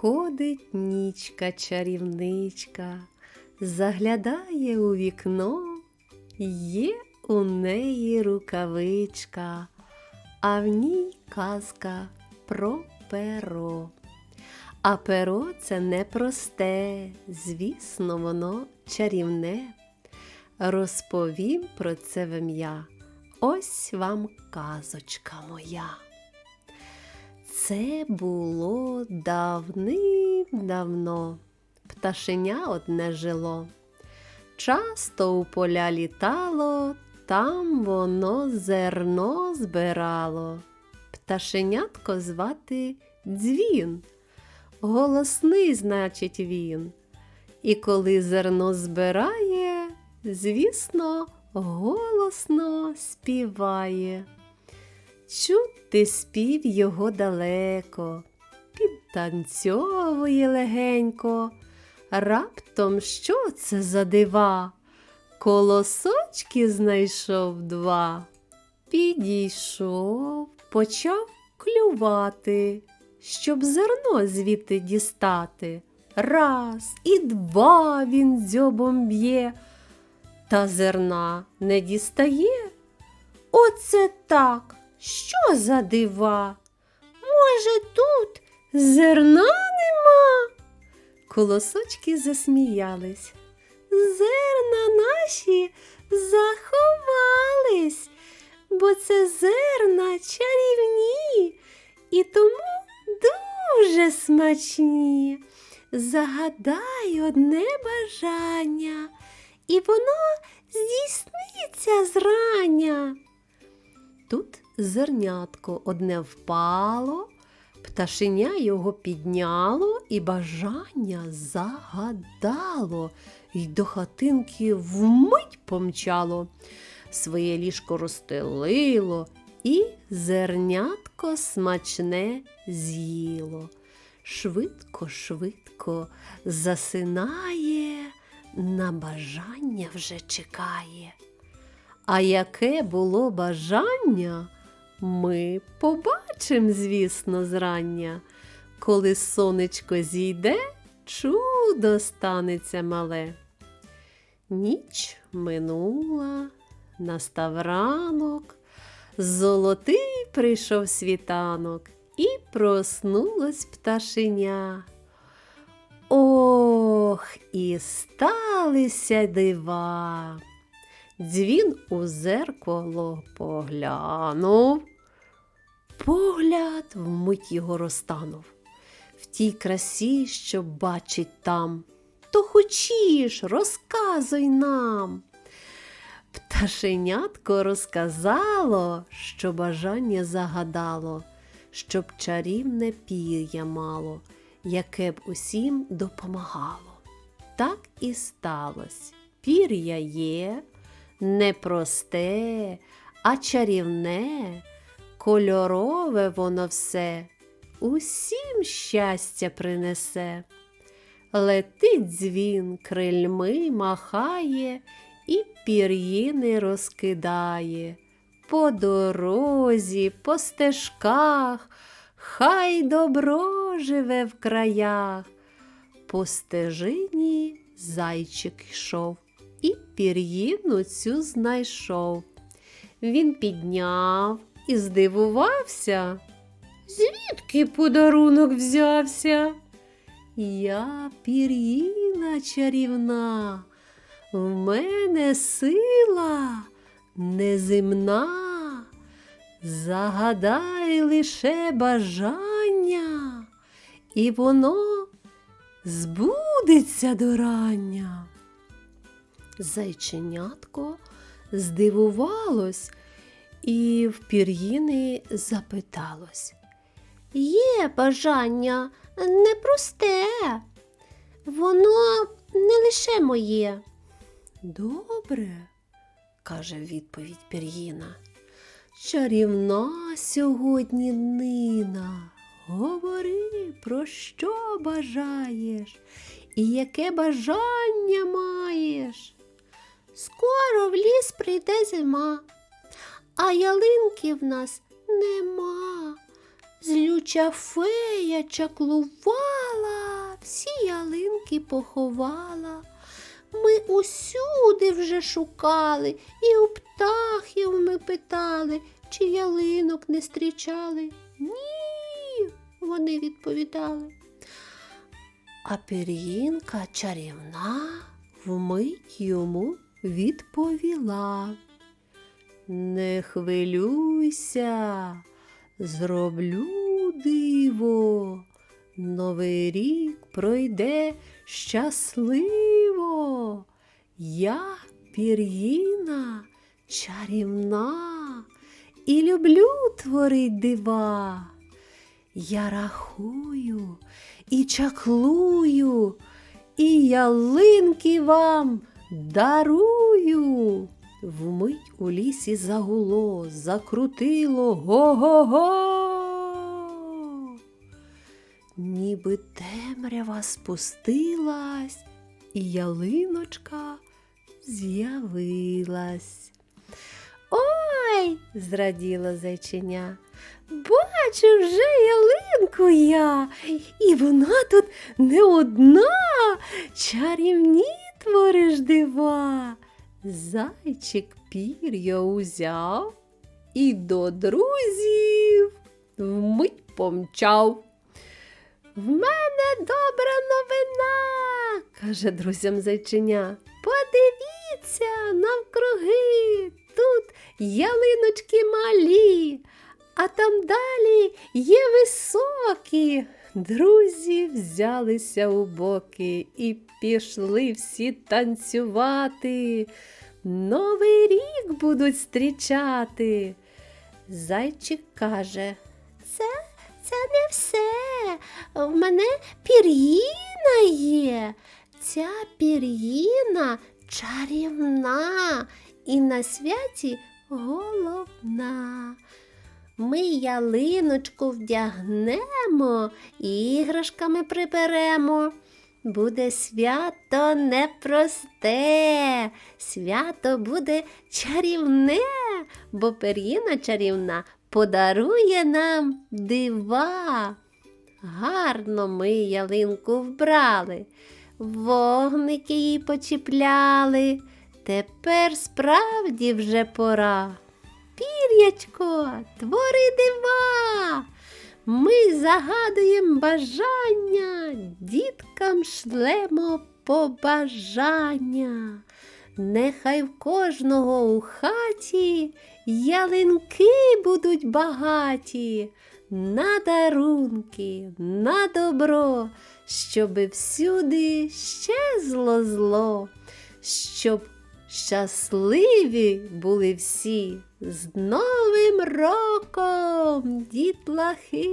Ходить нічка чарівничка, заглядає у вікно, є у неї рукавичка, а в ній казка про перо. А перо це непросте, звісно, воно чарівне. Розповім про це в ім'я. Ось вам казочка моя. Це було давним-давно. Пташеня одне жило. Часто у поля літало, там воно зерно збирало. Пташенятко звати дзвін. Голосний, значить, він. І коли зерно збирає, звісно, голосно співає. Чути спів його далеко, підтанцьовує легенько. Раптом що це за дива? Колосочки знайшов два. Підійшов, почав клювати, щоб зерно звідти дістати. Раз і два він дзьобом б'є, та зерна не дістає. Оце так. Що за дива? Може, тут зерна нема? Колосочки засміялись. Зерна наші заховались, бо це зерна чарівні і тому дуже смачні. Загадай одне бажання, і воно здійсниться зрання. Тут зернятко одне впало, пташеня його підняло і бажання загадало, й до хатинки вмить помчало, своє ліжко розстелило і зернятко смачне з'їло. Швидко, швидко засинає, на бажання вже чекає. А яке було бажання, ми побачимо, звісно, зрання. Коли сонечко зійде, чудо станеться мале. Ніч минула, настав ранок, золотий прийшов світанок і проснулось пташеня. Ох, і сталися дива. Дзвін у зеркало поглянув. Погляд вмить його розтанув. В тій красі, що бачить там. То хочеш, розказуй нам. Пташенятко розказало, що бажання загадало, щоб чарівне пір'я мало, яке б усім допомагало. Так і сталося. Пір'я є, не просте, а чарівне, кольорове воно все, усім щастя принесе. Летить дзвін, крильми махає і пір'їни розкидає. По дорозі, по стежках, хай добро живе в краях. По стежині зайчик йшов і пір'їну цю знайшов. Він підняв і здивувався. Звідки подарунок взявся? Я пір'їна чарівна, в мене сила неземна. Загадай лише бажання, і воно збудеться до рання. Зайченятко здивувалось і в пір'їни запиталось. Є бажання непросте, воно не лише моє. Добре, каже відповідь пір'їна. Чарівна сьогодні нина. Говори, про що бажаєш і яке бажання маєш. Скоро в ліс прийде зима, а ялинки в нас нема. Злюча фея чаклувала всі ялинки поховала. Ми усюди вже шукали, і у птахів ми питали, чи ялинок не зустрічали. Ні, вони відповідали. А пір'їнка чарівна вмить йому відповіла. Не хвилюйся, зроблю диво. Новий рік пройде щасливо. Я пір'їна чарівна і люблю творить дива. Я рахую і чаклую, і ялинки вам дарую. Вмить у лісі загуло, закрутило го-го-го. Ніби темрява спустилась, і ялиночка з'явилась. Ой, зраділо зайченя. Бачу вже ялинку я, і вона тут не одна, чарівні твориш дива. Зайчик пір'я узяв і до друзів вмить помчав. В мене добра новина, каже друзям зайченя. Подивіться навкруги, тут ялиночки малі, а там далі є високі. Друзі взялися у боки і пішли всі танцювати. Новий рік будуть зустрічати. Зайчик каже, це, це не все. В мене пір'їна є. Ця пір'їна чарівна і на святі головна. Ми ялиночку вдягнемо, іграшками приберемо. Буде свято непросте, свято буде чарівне, бо пер'їна чарівна подарує нам дива. Гарно ми ялинку вбрали, вогники їй почіпляли. Тепер справді вже пора. Пір'ячко, твори дива. Ми загадуємо бажання, діткам шлемо побажання. Нехай в кожного у хаті ялинки будуть багаті, на дарунки, на добро, щоби всюди щезло зло, щоб Щасливі були всі з Новим роком, дітлахи!